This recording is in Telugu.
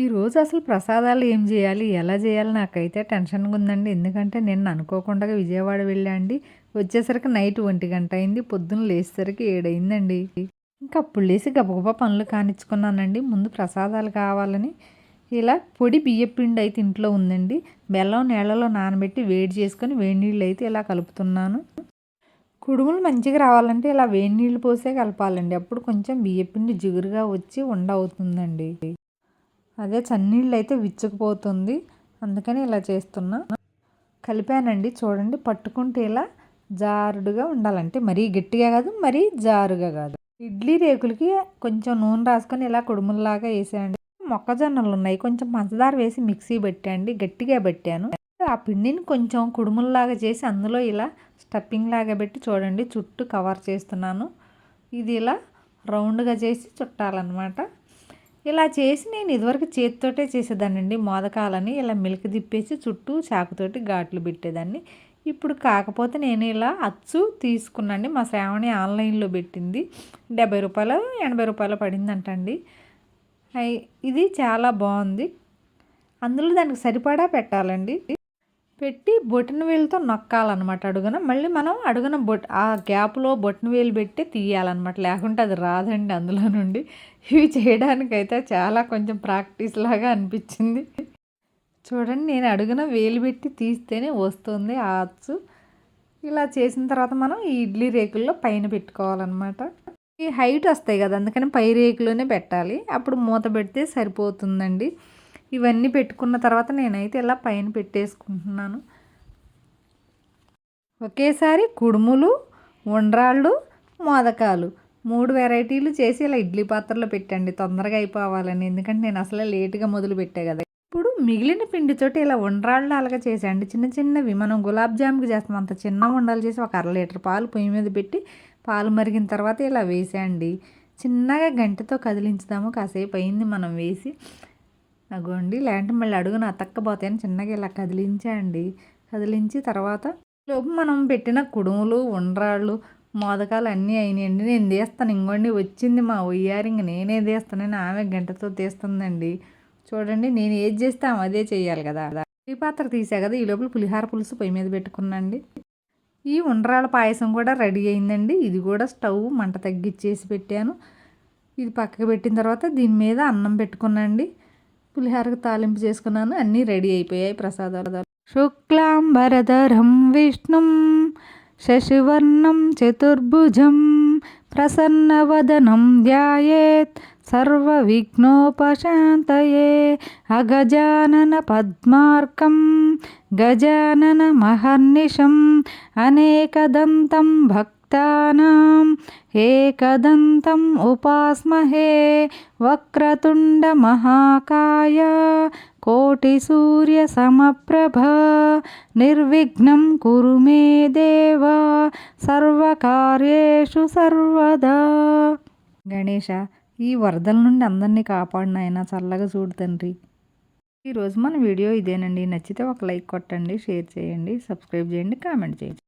ఈరోజు అసలు ప్రసాదాలు ఏం చేయాలి? ఎలా చేయాలి? నాకైతే టెన్షన్గా ఉందండి. ఎందుకంటే నేను అనుకోకుండా విజయవాడ వెళ్ళండి వచ్చేసరికి నైట్ ఒంటి గంట అయింది. పొద్దున్న లేచేసరికి ఏడైందండి ఇంకా అప్పుడు లేచి గబగబా పనులు కానిచ్చుకున్నానండి. ముందు ప్రసాదాలు కావాలని ఇలా పొడి బియ్యపిండి అయితే ఇంట్లో ఉందండి. బెల్లం నీళ్ళలో నానబెట్టి వేడి చేసుకొని వేడి నీళ్ళు అయితే ఇలా కలుపుతున్నాను. కుడుములు మంచిగా రావాలంటే ఇలా వేడి నీళ్ళు పోసే కలపాలండి. అప్పుడు కొంచెం బియ్యపిండి జిగురుగా వచ్చి ఉండ అవుతుందండి. అదే చన్నీళ్ళు అయితే విచ్చుకుపోతుంది. అందుకని ఇలా చేస్తున్నా. కలిపానండి. చూడండి పట్టుకుంటే ఇలా జారుడుగా ఉండాలంటే మరీ గట్టిగా కాదు మరీ జారుగా కాదు. ఇడ్లీ రేకులకి కొంచెం నూనె రాసుకొని ఇలా కుడుముల్లాగా వేసేయండి. మొక్కజొన్నలు ఉన్నాయి. కొంచెం పంచదార వేసి మిక్సీ పెట్టండి. గట్టిగా పెట్టాను. ఆ పిండిని కొంచెం కుడుముల్లాగా చేసి అందులో ఇలా స్టఫింగ్ లాగా పెట్టి చూడండి. చుట్టూ కవర్ చేస్తున్నాను. ఇది ఇలా రౌండ్గా చేసి చుట్టాలన్నమాట. ఇలా చేసి నేను ఇదివరకు చేతితోటే చేసేదానండి మోదకాలని. ఇలా మిల్క్ తిప్పేసి చుట్టూ చాకుతోటి ఘాట్లు పెట్టేదాన్ని. ఇప్పుడు కాకపోతే నేను ఇలా అచ్చు తీసుకున్నాండి. మా శ్రావణి ఆన్లైన్లో పెట్టింది. డెబ్బై రూపాయలు ఎనభై రూపాయలు పడిందంటండి. ఇది చాలా బాగుంది. అందులో దానికి సరిపడా పెట్టాలండి. పెట్టి బొట్టిన వేలుతో నొక్కాలన్నమాట అడుగున. మళ్ళీ మనం అడుగున బొట్ ఆ గ్యాప్లో బొటన వేలు పెట్టి తీయాలన్నమాట. లేకుంటే అది రాదండి అందులో నుండి. ఇవి చేయడానికైతే చాలా కొంచెం ప్రాక్టీస్ లాగా అనిపించింది. చూడండి నేను అడుగున వేలు పెట్టి తీస్తేనే వస్తుంది ఆ అచ్చు. ఇలా చేసిన తర్వాత మనం ఈ ఇడ్లీ రేకుల్లో పైన పెట్టుకోవాలన్నమాట. ఈ హైట్ వస్తాయి కదా అందుకని పై రేకులోనే పెట్టాలి. అప్పుడు మూత పెడితే సరిపోతుందండి. ఇవన్నీ పెట్టుకున్న తర్వాత నేనైతే ఇలా పైన పెట్టేసుకుంటున్నాను. ఒకేసారి కుడుములు ఉండ్రాళ్ళు మోదకాలు మూడు వెరైటీలు చేసి ఇలా ఇడ్లీ పాత్రలో పెట్టండి. తొందరగా అయిపోవాలని. ఎందుకంటే నేను అసలు లేట్గా మొదలు పెట్టే కదా. ఇప్పుడు మిగిలిన పిండితోటి ఇలా ఉండ్రాళ్ళు అలాగా చేసేయండి. చిన్న చిన్నవి మనం గులాబ్ జామ్కి చేస్తాం. అంత చిన్న ఉండాలి చేసి ఒక అర లీటర్ పాలు పొయ్యి మీద పెట్టి పాలు మరిగిన తర్వాత ఇలా వేసేయండి. చిన్నగా గంటతో కదిలించుదాము. కాసేపు అయింది మనం వేసి అగోండి లేదంటే మళ్ళీ అడుగున అతక్కపోతాయని చిన్నగా ఇలా కదిలించండి కదిలించి తర్వాత లోపు మనం పెట్టిన కుడుములు ఉండ్రాళ్ళు మోదకాలు అన్నీ అయినాయండి. నేను తీస్తాను. ఇంకోండి వచ్చింది మా ఉయ్యారింగ్ నేనే తీస్తానని ఆమె గంటతో తీస్తుందండి. చూడండి నేను ఏది చేస్తే ఆమె అదే చేయాలి కదా. ఈ పాత్ర తీసా కదా ఈ లోపల పులిహార పులుసు పొయ్యి మీద పెట్టుకున్నాండి ఈ ఉండ్రాల పాయసం కూడా రెడీ అయిందండి. ఇది కూడా స్టవ్ మంట తగ్గించేసి పెట్టాను. ఇది పక్కకు పెట్టిన తర్వాత దీని మీద అన్నం పెట్టుకున్నాండి పులిహారకు తాలింపు చేసుకున్నాను. అన్నీ రెడీ అయిపోయాయి. ప్రసాదాలు శుక్లాంబరధరం విష్ణుం శశివర్ణం చతుర్భుజం ప్రసన్నవదనం ధ్యాయేత్ సర్వవిఘ్నోపశాంతయే అగజానన పద్మార్కం గజానన మహర్నిశం అనేకదంతం భక్తి भक्तानाम् एकदन्तम् उपास्महे वक्रतुण्डमहाकाय कोटिसूर्यसमप्रभ निर्विघ्नं कुरु मे देव సర్వకార్యేషు సర్వదా గణేష ఈ వరదల నుండి అందరినీ కాపాడిన చల్లగా చూడు తండ్రి ఈరోజు మన వీడియో ఇదేనండి నచ్చితే ఒక లైక్ కొట్టండి షేర్ చేయండి సబ్స్క్రైబ్ చేయండి కామెంట్ చేయండి